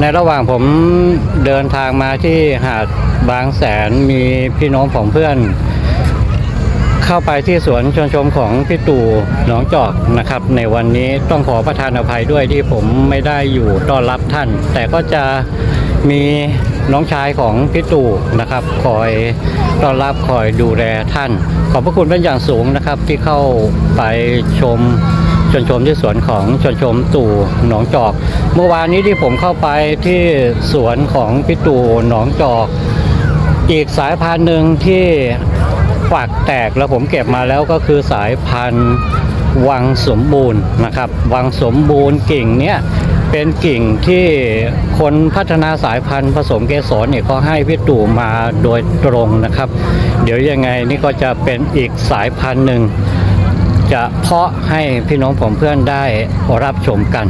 ในระหว่างผมเดินทางมาที่หาดบางแสนมีพี่น้องของเพื่อน เข้าไปที่สวนชนชมของพี่ตู่หนองจอกนะครับ ในวันนี้ต้องขอประทานอภัยด้วยที่ผมไม่ได้อยู่ต้อนรับท่าน แต่ก็จะมีน้องชายของพี่ตู่นะครับ คอยต้อนรับคอยดูแลท่าน ขอบพระคุณเป็นอย่างสูงนะครับที่เข้าไปชม ชวนชมที่สวนของชวนชมตู่หนองจอก เมื่อวานนี้ที่ผมเข้าไปที่สวนของพี่ตู่หนองจอก อีกสายพันธุ์หนึ่งที่ฝักแตกแล้วผมเก็บมาแล้วก็คือสายพันธุ์วังสมบูรณ์นะครับ วังสมบูรณ์กิ่งเนี้ยเป็นกิ่งที่คนพัฒนาสายพันธุ์ผสมเกสรเนี่ยก็ให้พี่ตู่มาโดยตรงนะครับ เดี๋ยวยังไงนี่ก็จะเป็นอีกสายพันธุ์หนึ่ง จะเพาะให้พี่น้องผมเพื่อนได้รับชมกัน